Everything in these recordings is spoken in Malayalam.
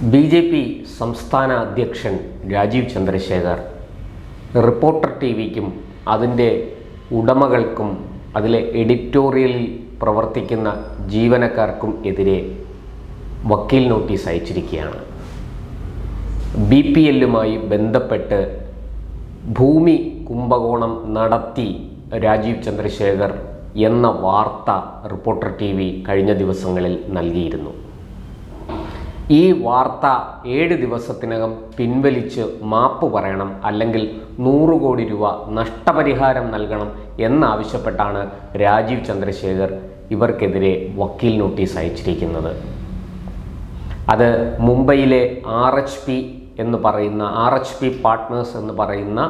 ബി ജെ പി സംസ്ഥാന അധ്യക്ഷൻ രാജീവ് ചന്ദ്രശേഖർ റിപ്പോർട്ടർ ടി വിക്കും അതിന്റെ ഉടമകൾക്കും അതിലെ എഡിറ്റോറിയലിൽ പ്രവർത്തിക്കുന്ന ജീവനക്കാർക്കും എതിരെ വക്കീൽ നോട്ടീസ് അയച്ചിരിക്കുകയാണ്. ബി പി എല്ലുമായി ബന്ധപ്പെട്ട് ഭൂമി കുംഭകോണം നടത്തി രാജീവ് ചന്ദ്രശേഖർ എന്ന വാർത്ത റിപ്പോർട്ടർ ടി കഴിഞ്ഞ ദിവസങ്ങളിൽ നൽകിയിരുന്നു. ഈ വാർത്ത ഏഴ് ദിവസത്തിനകം പിൻവലിച്ച് മാപ്പ് പറയണം അല്ലെങ്കിൽ നൂറ് കോടി രൂപ നഷ്ടപരിഹാരം നൽകണം എന്നാവശ്യപ്പെട്ടാണ് രാജീവ് ചന്ദ്രശേഖർ ഇവർക്കെതിരെ വക്കീൽ നോട്ടീസ് അയച്ചിരിക്കുന്നത്. അത് മുംബൈയിലെ ആർ എച്ച് പി എന്ന് പറയുന്ന ആർ എച്ച് പി പാർട്ട്നേഴ്സ് എന്ന് പറയുന്ന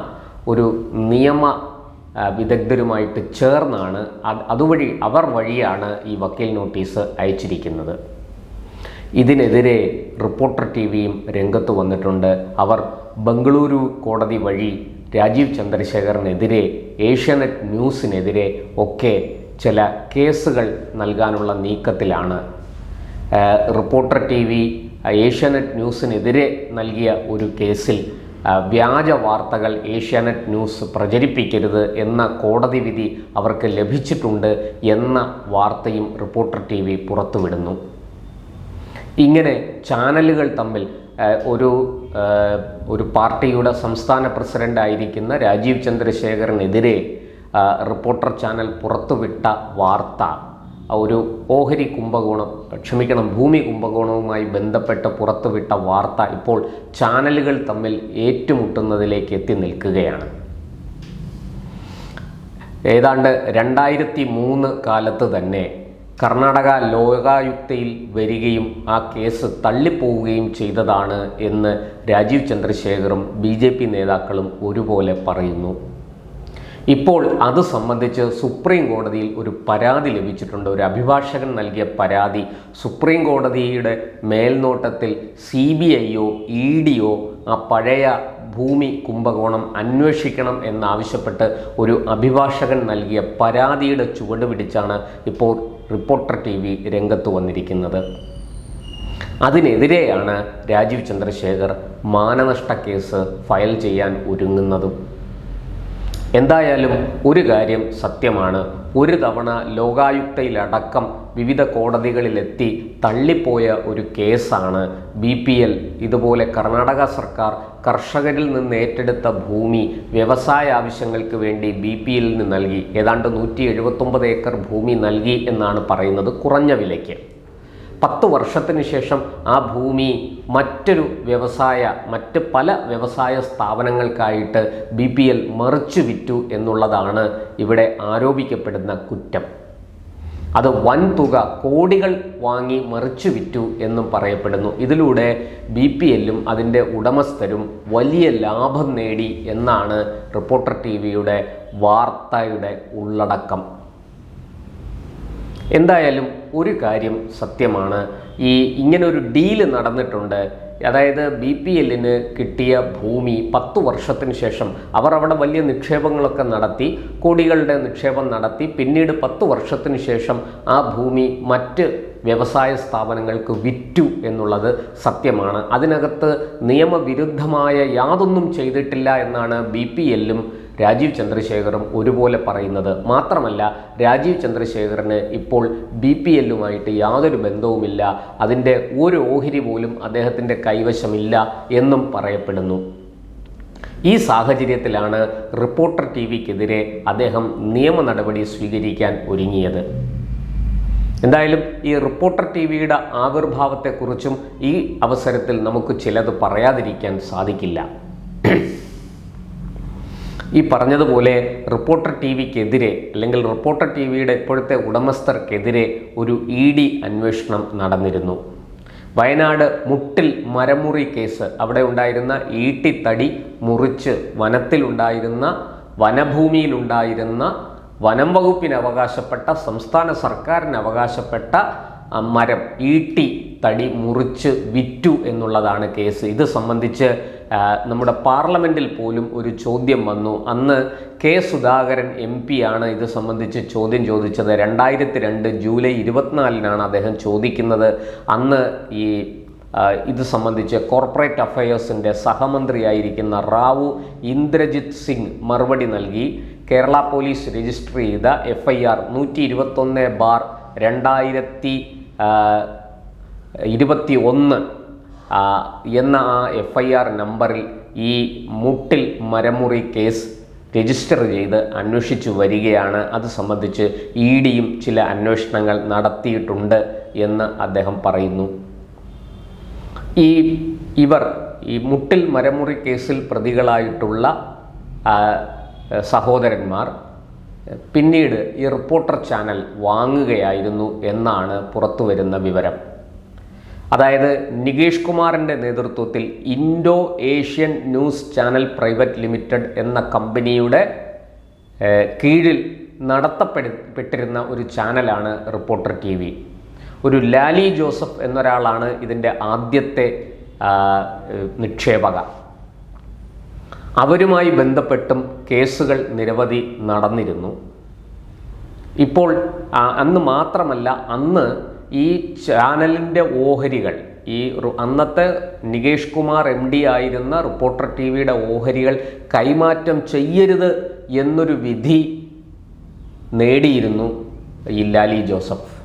ഒരു നിയമ വിദഗ്ധരുമായിട്ട് ചേർന്നാണ് അത് അതുവഴി അവർ വഴിയാണ് ഈ വക്കീൽ നോട്ടീസ് അയച്ചിരിക്കുന്നത്. ഇതിനെതിരെ റിപ്പോർട്ടർ ടി വിയും രംഗത്ത് വന്നിട്ടുണ്ട്. അവർ ബംഗളൂരു കോടതി വഴി രാജീവ് ചന്ദ്രശേഖറിനെതിരെ ഏഷ്യാനെറ്റ് ന്യൂസിനെതിരെ ഒക്കെ ചില കേസുകൾ നൽകാനുള്ള നീക്കത്തിലാണ്. റിപ്പോർട്ടർ ടി വി ഏഷ്യാനെറ്റ് ന്യൂസിനെതിരെ നൽകിയ ഒരു കേസിൽ വ്യാജ വാർത്തകൾ ഏഷ്യാനെറ്റ് ന്യൂസ് പ്രചരിപ്പിക്കരുത് എന്ന കോടതി വിധി അവർക്ക് ലഭിച്ചിട്ടുണ്ട് എന്ന വാർത്തയും റിപ്പോർട്ടർ ടി വി പുറത്തുവിടുന്നു. ഇങ്ങനെ ചാനലുകൾ തമ്മിൽ ഒരു ഒരു പാർട്ടിയുടെ സംസ്ഥാന പ്രസിഡന്റ് ആയിരിക്കുന്ന രാജീവ് ചന്ദ്രശേഖറിനെതിരെ റിപ്പോർട്ടർ ചാനൽ പുറത്തുവിട്ട വാർത്ത ഒരു ഓഹരി കുംഭകോണം ക്ഷമിക്കണം ഭൂമി കുംഭകോണവുമായി ബന്ധപ്പെട്ട് പുറത്തുവിട്ട വാർത്ത ഇപ്പോൾ ചാനലുകൾ തമ്മിൽ ഏറ്റുമുട്ടുന്നതിലേക്ക് എത്തി നിൽക്കുകയാണ്. ഏതാണ്ട് രണ്ടായിരത്തി മൂന്ന് കാലത്ത് തന്നെ കർണാടക ലോകായുക്തയിൽ വരികയും ആ കേസ് തള്ളിപ്പോവുകയും ചെയ്തതാണ് എന്ന് രാജീവ് ചന്ദ്രശേഖറും ബി ജെ പി നേതാക്കളും ഒരുപോലെ പറയുന്നു. ഇപ്പോൾ അത് സംബന്ധിച്ച് സുപ്രീം കോടതിയിൽ ഒരു പരാതി ലഭിച്ചിട്ടുണ്ട്. ഒരു അഭിഭാഷകൻ നൽകിയ പരാതി സുപ്രീം കോടതിയുടെ മേൽനോട്ടത്തിൽ സി ബി ഐയോ ഇ ഡിയോ ആ പഴയ ഭൂമി കുംഭകോണം അന്വേഷിക്കണം എന്നാവശ്യപ്പെട്ട് ഒരു അഭിഭാഷകൻ നൽകിയ പരാതിയുടെ ചുവട് പിടിച്ചാണ് ഇപ്പോൾ റിപ്പോർട്ടർ ടി വി രംഗത്ത് വന്നിരിക്കുന്നത്. അതിനെതിരെയാണ് രാജീവ് ചന്ദ്രശേഖർ മാനനഷ്ട കേസ് ഫയൽ ചെയ്യാൻ ഒരുങ്ങുന്നതും. എന്തായാലും ഒരു കാര്യം സത്യമാണ്. ഒരു തവണ ലോകായുക്തയിലടക്കം വിവിധ കോടതികളിലെത്തി തള്ളിപ്പോയ ഒരു കേസാണ് ബി പി എൽ. ഇതുപോലെ കർണാടക സർക്കാർ കർഷകരിൽ നിന്ന് ഏറ്റെടുത്ത ഭൂമി വ്യവസായ ആവശ്യങ്ങൾക്ക് വേണ്ടി ബി പി എല്ലിന് നൽകി. ഏതാണ്ട് നൂറ്റി എഴുപത്തൊമ്പത് ഏക്കർ ഭൂമി നൽകി എന്നാണ് പറയുന്നത് കുറഞ്ഞ വിലയ്ക്ക്. പത്ത് വർഷത്തിന് ശേഷം ആ ഭൂമി മറ്റൊരു വ്യവസായ മറ്റ് പല വ്യവസായ സ്ഥാപനങ്ങൾക്കായിട്ട് ബി പി എൽ മറിച്ചു വിറ്റു എന്നുള്ളതാണ് ഇവിടെ ആരോപിക്കപ്പെടുന്ന കുറ്റം. അത് വൻ തുക കോടികൾ വാങ്ങി മറിച്ചു വിറ്റു എന്നും പറയപ്പെടുന്നു. ഇതിലൂടെ ബി പി എല്ലും അതിന്റെ ഉടമസ്ഥരും വലിയ ലാഭം നേടി എന്നാണ് റിപ്പോർട്ടർ ടി വിയുടെ വാർത്തയുടെ ഉള്ളടക്കം. എന്തായാലും ഒരു കാര്യം സത്യമാണ്. ഈ ഇങ്ങനൊരു ഡീൽ നടന്നിട്ടുണ്ട്. അതായത് ബി പി എല്ലിന് കിട്ടിയ ഭൂമി പത്തു വർഷത്തിന് ശേഷം അവർ അവിടെ വലിയ നിക്ഷേപങ്ങളൊക്കെ നടത്തി കോടികളുടെ നിക്ഷേപം നടത്തി പിന്നീട് പത്തു വർഷത്തിന് ശേഷം ആ ഭൂമി മറ്റ് വ്യവസായ സ്ഥാപനങ്ങൾക്ക് വിറ്റു എന്നുള്ളത് സത്യമാണ്. അതിനകത്ത് നിയമവിരുദ്ധമായ യാതൊന്നും ചെയ്തിട്ടില്ല എന്നാണ് ബി പി എല്ലും രാജീവ് ചന്ദ്രശേഖറും ഒരുപോലെ പറയുന്നത് മാത്രമല്ല രാജീവ് ചന്ദ്രശേഖറിന് ഇപ്പോൾ ബി പി എല്ലുമായിട്ട് യാതൊരു ബന്ധവുമില്ല. അതിന്റെ ഒരു ഓഹരി പോലും അദ്ദേഹത്തിന്റെ കൈവശമില്ല എന്നും പറയപ്പെടുന്നു. ഈ സാഹചര്യത്തിലാണ് റിപ്പോർട്ടർ ടി വിക്കെതിരെ അദ്ദേഹം നിയമ നടപടി സ്വീകരിക്കാൻ ഒരുങ്ങിയത്. എന്തായാലും ഈ റിപ്പോർട്ടർ ടി വിയുടെ ആവിർഭാവത്തെക്കുറിച്ചും ഈ അവസരത്തിൽ നമുക്ക് ചിലത് പറയാതിരിക്കാൻ സാധിക്കില്ല. ഈ പറഞ്ഞതുപോലെ റിപ്പോർട്ടർ ടി വിക്കെതിരെ അല്ലെങ്കിൽ റിപ്പോർട്ടർ ടി വിയുടെ ഇപ്പോഴത്തെ ഉടമസ്ഥർക്കെതിരെ ഒരു ഇ ഡി അന്വേഷണം നടന്നിരുന്നു. വയനാട് മുട്ടിൽ മരമുറി കേസ്. അവിടെ ഉണ്ടായിരുന്ന ഈട്ടിത്തടി മുറിച്ച് വനത്തിലുണ്ടായിരുന്ന വനഭൂമിയിലുണ്ടായിരുന്ന വനം വകുപ്പിന് അവകാശപ്പെട്ട സംസ്ഥാന സർക്കാരിന് അവകാശപ്പെട്ട മരം ഈട്ടി തടി മുറിച്ച് വിറ്റു എന്നുള്ളതാണ് കേസ്. ഇത് സംബന്ധിച്ച് നമ്മുടെ പാർലമെന്റിൽ പോലും ഒരു ചോദ്യം വന്നു. അന്ന് കെ സുധാകരൻ എം പി ആണ് ഇത് സംബന്ധിച്ച് ചോദ്യം ചോദിച്ചത്. രണ്ടായിരത്തി രണ്ട് ജൂലൈ ഇരുപത്തിനാലിനാണ് അദ്ദേഹം ചോദിക്കുന്നത്. അന്ന് ഈ ഇത് സംബന്ധിച്ച് കോർപ്പറേറ്റ് അഫയേഴ്സിന്റെ സഹമന്ത്രിയായിരിക്കുന്ന റാവു ഇന്ദ്രജിത് സിംഗ് മറുപടി നൽകി. കേരള പോലീസ് രജിസ്റ്റർ ചെയ്ത എഫ് ഐ ആർ നൂറ്റി ഇരുപത്തൊന്ന് ബാർ രണ്ടായിരത്തി ഇരുപത്തി ഒന്ന് എന്ന ആ എഫ് ഐ ആർ നമ്പറിൽ ഈ മുട്ടിൽ മരമുറി കേസ് രജിസ്റ്റർ ചെയ്ത് അന്വേഷിച്ചു വരികയാണ്. അത് സംബന്ധിച്ച് ഇ ഡിയും ചില അന്വേഷണങ്ങൾ നടത്തിയിട്ടുണ്ട് എന്ന് അദ്ദേഹം പറയുന്നു. ഈ ഇവർ ഈ മുട്ടിൽ മരമുറി കേസിൽ പ്രതികളായിട്ടുള്ള സഹോദരന്മാർ പിന്നീട് ഈ റിപ്പോർട്ടർ ചാനൽ വാങ്ങുകയായിരുന്നു എന്നാണ് പുറത്തു വരുന്ന വിവരം. അതായത് നികേഷ് കുമാറിന്റെ നേതൃത്വത്തിൽ Indo Asian news channel private limited എന്ന കമ്പനിയുടെ കീഴിൽ നടത്തപ്പെട്ടിരുന്ന ഒരു ചാനലാണ് റിപ്പോർട്ടർ ടി വി. ഒരു ലാലി ജോസഫ് എന്നൊരാളാണ് ഇതിന്റെ ആദ്യത്തെ നിക്ഷേപക. അവരുമായി ബന്ധപ്പെട്ടും കേസുകൾ നിരവധി നടന്നിരുന്നു. ഇപ്പോൾ അന്ന് മാത്രമല്ല അന്ന് ഈ ചാനലിന്റെ ഓഹരികൾ ഈ അന്നത്തെ നികേഷ് കുമാർ എം ഡി ആയിരുന്ന റിപ്പോർട്ടർ ടി വിയുടെ ഓഹരികൾ കൈമാറ്റം ചെയ്യരുത് എന്നൊരു വിധി നേടിയിരുന്നു ഈ ലാലി ജോസഫ്.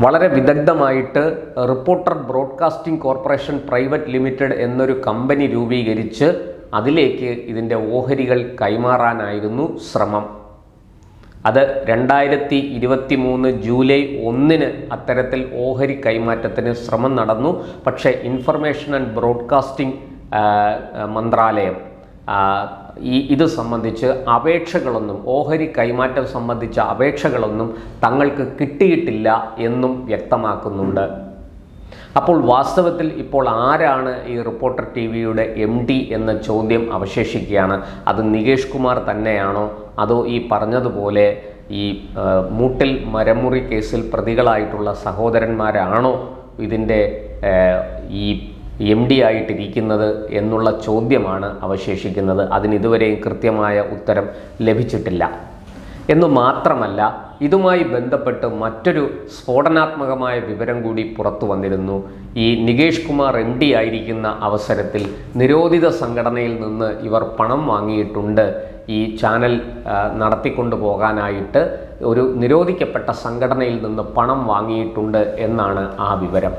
വളരെ വിദഗ്ധമായിട്ട് reporter broadcasting corporation private limited എന്നൊരു കമ്പനി രൂപീകരിച്ച് അതിലേക്ക് ഇതിന്റെ ഓഹരികൾ കൈമാറാനായിരുന്നു ശ്രമം. അത് രണ്ടായിരത്തി ഇരുപത്തി മൂന്ന് ജൂലൈ ഒന്നിന് അത്തരത്തിൽ ഓഹരി കൈമാറ്റത്തിന് ശ്രമം നടന്നു. പക്ഷേ ഇൻഫർമേഷൻ ആൻഡ് ബ്രോഡ്കാസ്റ്റിംഗ് മന്ത്രാലയം ഈ ഇത് സംബന്ധിച്ച് അപേക്ഷകളൊന്നും ഓഹരി കൈമാറ്റം സംബന്ധിച്ച അപേക്ഷകളൊന്നും തങ്ങൾക്ക് കിട്ടിയിട്ടില്ല എന്നും വ്യക്തമാക്കുന്നുണ്ട്. അപ്പോൾ വാസ്തവത്തിൽ ഇപ്പോൾ ആരാണ് ഈ റിപ്പോർട്ടർ ടി വിയുടെ എം ഡി എന്ന ചോദ്യം അവശേഷിക്കുകയാണ്? അത് നികേഷ് കുമാർ തന്നെയാണോ? അതോ ഈ പറഞ്ഞതുപോലെ ഈ മൂട്ടിൽ മരമുറി കേസിൽ പ്രതികളായിട്ടുള്ള സഹോദരന്മാരാണോ ഇതിന്റെ ഈ എം ഡി ആയിട്ടിരിക്കുന്നത് എന്നുള്ള ചോദ്യമാണ് അവശേഷിക്കുന്നത്. അതിന് ഇതുവരെയും കൃത്യമായ ഉത്തരം ലഭിച്ചിട്ടില്ല. എന്നു മാത്രമല്ല ഇതുമായി ബന്ധപ്പെട്ട് മറ്റൊരു സ്ഫോടനാത്മകമായ വിവരം കൂടി പുറത്തു വന്നിരുന്നു. ഈ നികേഷ് കുമാർ എം ഡി ആയിരിക്കുന്ന അവസരത്തിൽ നിരോധിത സംഘടനയിൽ നിന്ന് ഇവർ പണം വാങ്ങിയിട്ടുണ്ട്. ഈ ചാനൽ നടത്തിക്കൊണ്ടു പോകാനായിട്ട് ഒരു നിരോധിക്കപ്പെട്ട സംഘടനയിൽ നിന്ന് പണം വാങ്ങിയിട്ടുണ്ട് എന്നാണ് ആ വിവരം.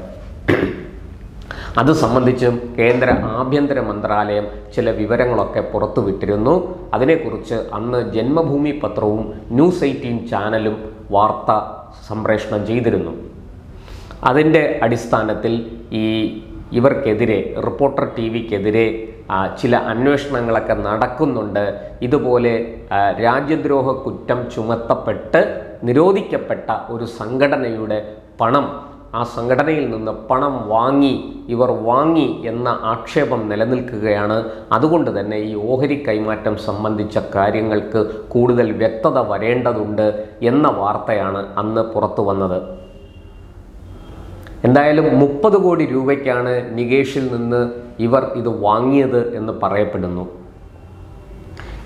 അത് സംബന്ധിച്ചും കേന്ദ്ര ആഭ്യന്തര മന്ത്രാലയം ചില വിവരങ്ങളൊക്കെ പുറത്തുവിട്ടിരുന്നു അതിനെക്കുറിച്ച് അന്ന് ജന്മഭൂമി പത്രവും ന്യൂസ് എയ്റ്റീൻ ചാനലും വാർത്ത സംപ്രേഷണം ചെയ്തിരുന്നു. അതിന്റെ അടിസ്ഥാനത്തിൽ ഈ ഇവർക്കെതിരെ റിപ്പോർട്ടർ ടി വിക്കെതിരെ ചില അന്വേഷണങ്ങളൊക്കെ നടക്കുന്നുണ്ട്. ഇതുപോലെ രാജ്യദ്രോഹ കുറ്റം ചുമത്തപ്പെട്ട് നിരോധിക്കപ്പെട്ട ഒരു സംഘടനയുടെ പണം ആ സംഘടനയിൽ നിന്ന് പണം വാങ്ങി ഇവർ വാങ്ങി എന്ന ആക്ഷേപം നിലനിൽക്കുകയാണ്. അതുകൊണ്ട് തന്നെ ഈ ഓഹരി കൈമാറ്റം സംബന്ധിച്ച കാര്യങ്ങൾക്ക് കൂടുതൽ വ്യക്തത വരേണ്ടതുണ്ട് എന്ന വാർത്തയാണ് അന്ന് പുറത്തു വന്നത്. എന്തായാലും മുപ്പത് കോടി രൂപയ്ക്കാണ് നികേഷിൽ നിന്ന് ഇവർ ഇത് വാങ്ങിയത് എന്ന് പറയപ്പെടുന്നു.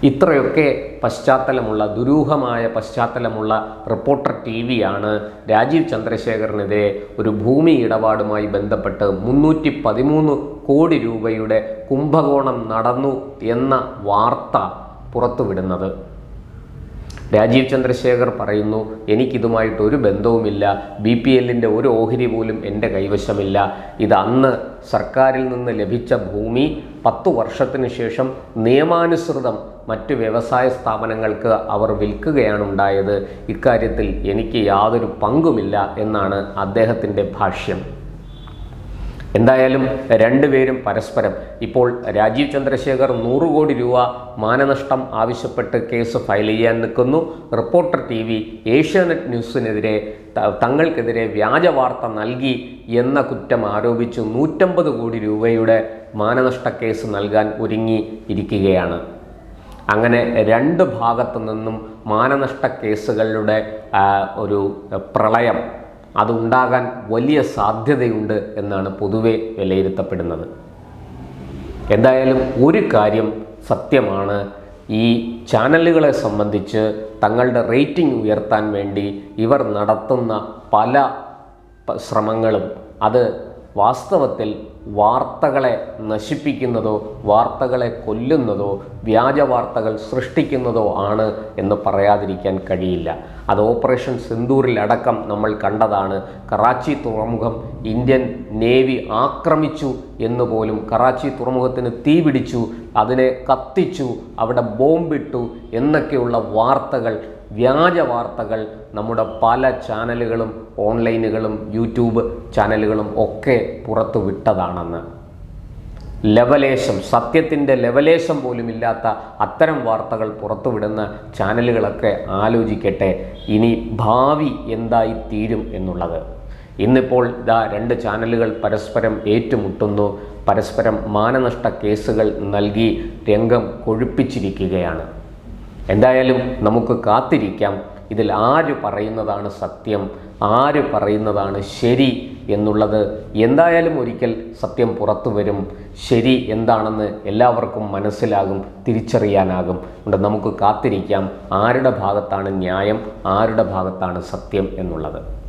ഇത്രയൊക്കെ പശ്ചാത്തലമുള്ള ദുരൂഹമായ പശ്ചാത്തലമുള്ള റിപ്പോർട്ടർ ടി ആണ് രാജീവ് ചന്ദ്രശേഖറിനെതിരെ ഒരു ഭൂമി ഇടപാടുമായി ബന്ധപ്പെട്ട് മുന്നൂറ്റി പതിമൂന്ന് കോടി രൂപയുടെ കുംഭകോണം നടന്നു എന്ന വാർത്ത പുറത്തുവിടുന്നത്. രാജീവ് ചന്ദ്രശേഖർ പറയുന്നു എനിക്കിതുമായിട്ട് ഒരു ബന്ധവുമില്ല. ബി പി എല്ലിന്റെ ഒരു ഓഹരി പോലും എന്റെ കൈവശമില്ല. ഇത് അന്ന് സർക്കാരിൽ നിന്ന് ലഭിച്ച ഭൂമി പത്തു വർഷത്തിന് ശേഷം നിയമാനുസൃതം മറ്റ് വ്യവസായ സ്ഥാപനങ്ങൾക്ക് അവർ വിൽക്കുകയാണ് ഉണ്ടായത് ഇക്കാര്യത്തിൽ എനിക്ക് യാതൊരു പങ്കുമില്ല എന്നാണ് അദ്ദേഹത്തിന്റെ ഭാഷ്യം. എന്തായാലും രണ്ടുപേരും പരസ്പരം ഇപ്പോൾ രാജീവ് ചന്ദ്രശേഖർ നൂറ് കോടി രൂപ മാനനഷ്ടം ആവശ്യപ്പെട്ട് കേസ് ഫയൽ ചെയ്യാൻ നിൽക്കുന്നു. റിപ്പോർട്ടർ ടി വി ഏഷ്യാനെറ്റ് ന്യൂസിനെതിരെ തങ്ങൾക്കെതിരെ വ്യാജ വാർത്ത നൽകി എന്ന കുറ്റം ആരോപിച്ച്. നൂറ്റമ്പത് കോടി രൂപയുടെ മാനനഷ്ട കേസ് നൽകാൻ ഒരുങ്ങി ഇരിക്കുകയാണ്. അങ്ങനെ രണ്ട് ഭാഗത്തു നിന്നും മാനനഷ്ടക്കേസുകളുടെ ഒരു പ്രളയം അതുണ്ടാകാൻ വലിയ സാധ്യതയുണ്ട് എന്നാണ് പൊതുവെ വിലയിരുത്തപ്പെടുന്നത്. എന്തായാലും ഒരു കാര്യം സത്യമാണ്. ഈ ചാനലുകളെ സംബന്ധിച്ച് തങ്ങളുടെ റേറ്റിംഗ് ഉയർത്താൻ വേണ്ടി ഇവർ നടത്തുന്ന പല ശ്രമങ്ങളും അത് വാസ്തവത്തിൽ വാർത്തകളെ നശിപ്പിക്കുന്നതോ വാർത്തകളെ കൊല്ലുന്നതോ വ്യാജ വാർത്തകൾ സൃഷ്ടിക്കുന്നതോ ആണ് എന്ന് പറയാതിരിക്കാൻ കഴിയില്ല. അത് ഓപ്പറേഷൻ സിന്ദൂരിലടക്കം നമ്മൾ കണ്ടതാണ്. കറാച്ചി തുറമുഖം ഇന്ത്യൻ നേവി ആക്രമിച്ചു എന്ന് പോലും കറാച്ചി തുറമുഖത്തിന് തീ പിടിച്ചു അതിനെ കത്തിച്ചു അവിടെ ബോംബിട്ടു എന്നൊക്കെയുള്ള വാർത്തകൾ വ്യാജ വാർത്തകൾ നമ്മുടെ പല ചാനലുകളും ഓൺലൈനുകളും യൂട്യൂബ് ചാനലുകളും ഒക്കെ പുറത്തു വിട്ടതാണെന്ന് ലവലേശം സത്യത്തിന്റെ ലെവലേഷം പോലും ഇല്ലാത്ത അത്തരം വാർത്തകൾ പുറത്തുവിടുന്ന ചാനലുകളൊക്കെ ആലോചിക്കട്ടെ. ഇനി ഭാവി എന്തായി തീരും എന്നുള്ളത്. ഇന്നിപ്പോൾ ഇതാ രണ്ട് ചാനലുകൾ പരസ്പരം ഏറ്റുമുട്ടുന്നു. പരസ്പരം മാനനഷ്ട കേസുകൾ നൽകി രംഗം കൊഴുപ്പിച്ചിരിക്കുകയാണ്. എന്തായാലും നമുക്ക് കാത്തിരിക്കാം. ഇതിൽ ആര് പറയുന്നതാണ് സത്യം ആര് പറയുന്നതാണ് ശരി എന്നുള്ളത് എന്തായാലും ഒരിക്കൽ സത്യം പുറത്തു വരും ശരി എന്താണെന്ന് എല്ലാവർക്കും മനസ്സിലാകും തിരിച്ചറിയാനാകും. അതുകൊണ്ട് നമുക്ക് കാത്തിരിക്കാം. ആരുടെ ഭാഗത്താണ് ന്യായം ആരുടെ ഭാഗത്താണ് സത്യം എന്നുള്ളത്.